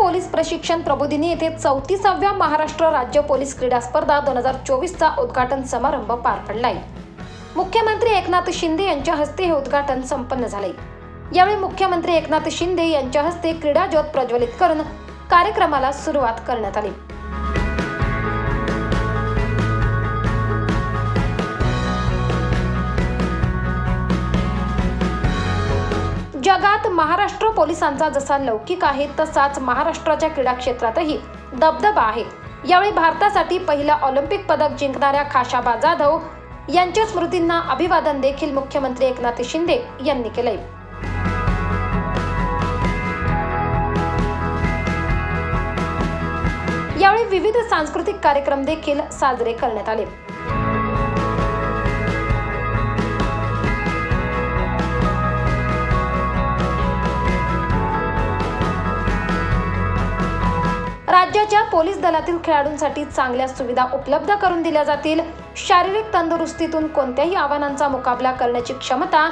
Police प्रशिक्षण प्रबोधिनी येथे चौतीसाव्या महाराष्ट्र राज्य पोलीस क्रीडा स्पर्धा दोन हजार चोवीसचा उद्घाटन समारंभ पार पडलाय. मुख्यमंत्री एकनाथ शिंदे यांच्या हस्ते हे उद्घाटन संपन्न झाले यावेळी मुख्यमंत्री एकनाथ शिंदे यांच्या हस्ते क्रीडा ज्योत प्रज्वलित करून कार्यक्रमाला सुरुवात करण्यात आली. जगात महाराष्ट्र पोलिसांचा जसा लौकिक आहे तसाच महाराष्ट्राच्या क्रीडा क्षेत्रातही दबदबा आहे. यावेळी भारतासाठी पहिला ऑलिम्पिक पदक जिंकणाऱ्या खाशाबा जाधव यांच्या स्मृतींना अभिवादन देखील मुख्यमंत्री एकनाथ शिंदे यांनी केलंय. यावेळी विविध सांस्कृतिक कार्यक्रम देखील साजरे करण्यात आले. राज्याच्या पोलीस दलातील खेळाडूंसाठी चांगल्या सुविधा उपलब्ध करून दिल्या जातील. शारीरिक तंदुरुस्तीतून कोणत्याही आव्हानांचा मुकाबला करण्याची क्षमता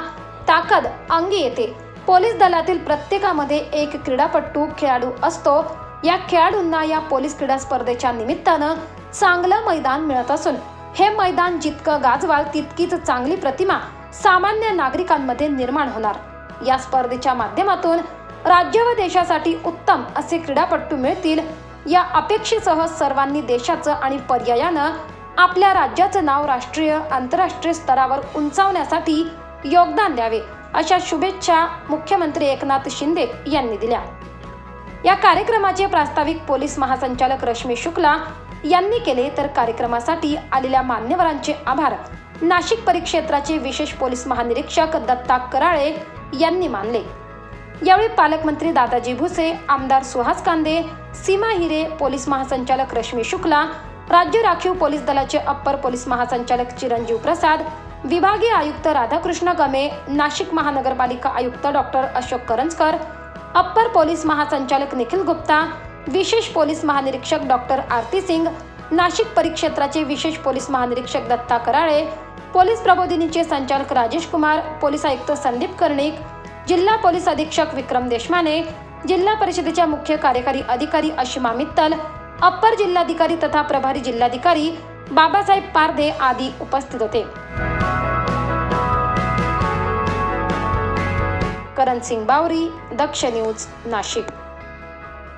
ताकद अंगी येते. पोलीस दलातील प्रत्येकामध्ये एक क्रीडापटू खेळाडू असतो. या खेळाडूंना या पोलीस क्रीडा स्पर्धेच्या निमित्तानं चांगलं मैदान मिळत असून हे मैदान जितकं गाजवाल तितकीच चांगली प्रतिमा सामान्य नागरिकांमध्ये निर्माण होणार. या स्पर्धेच्या माध्यमातून राज्य व देशासाठी उत्तम असे क्रीडापटू मिळतील. या अपेक्षेसह सर्वांनी देशाचं आणि पर्यायानं आपल्या राज्याचं नाव राष्ट्रीय आंतरराष्ट्रीय स्तरावर उंचावण्यासाठी योगदान द्यावे अशा शुभेच्छा मुख्यमंत्री एकनाथ शिंदे यांनी दिल्या. या कार्यक्रमाचे प्रास्ताविक पोलीस महासंचालक रश्मी शुक्ला यांनी केले तर कार्यक्रमासाठी आलेल्या मान्यवरांचे आभार. नाशिक परिक्षेत्राचे विशेष पोलीस महानिरीक्षक दत्ता कराळे यांनी मानले. यावेळी पालकमंत्री दादाजी भुसे आमदार सुहास कांदे सीमा हिरे पोलीस महासंचालक रश्मी शुक्ला राज्य राखीव पोलीस दलाचे अप्पर पोलीस महासंचालक चिरंजीव प्रसाद विभागीय आयुक्त राधाकृष्ण गमे नाशिक महानगरपालिका आयुक्त doctor Ashok Karanjkar upper police महासंचालक निखिल गुप्ता विशेष पोलीस महानिरीक्षक डॉक्टर आरती सिंग नाशिक परिक्षेत्राचे विशेष पोलीस महानिरीक्षक दत्ता कराळे पोलीस प्रबोधिनीचे संचालक राजेश कुमार पोलीस आयुक्त संदीप कर्णिक जिल्हा पोलीस अधीक्षक विक्रम देशमाने जिल्हा परिषदेच्या मुख्य कार्यकारी अधिकारी अशिमा मित्तल अप्पर जिल्हाधिकारी तथा प्रभारी जिल्हाधिकारी बाबासाहेब पारधे आदी उपस्थित होते. करण सिंग बावरी दक्ष न्यूज नाशिक.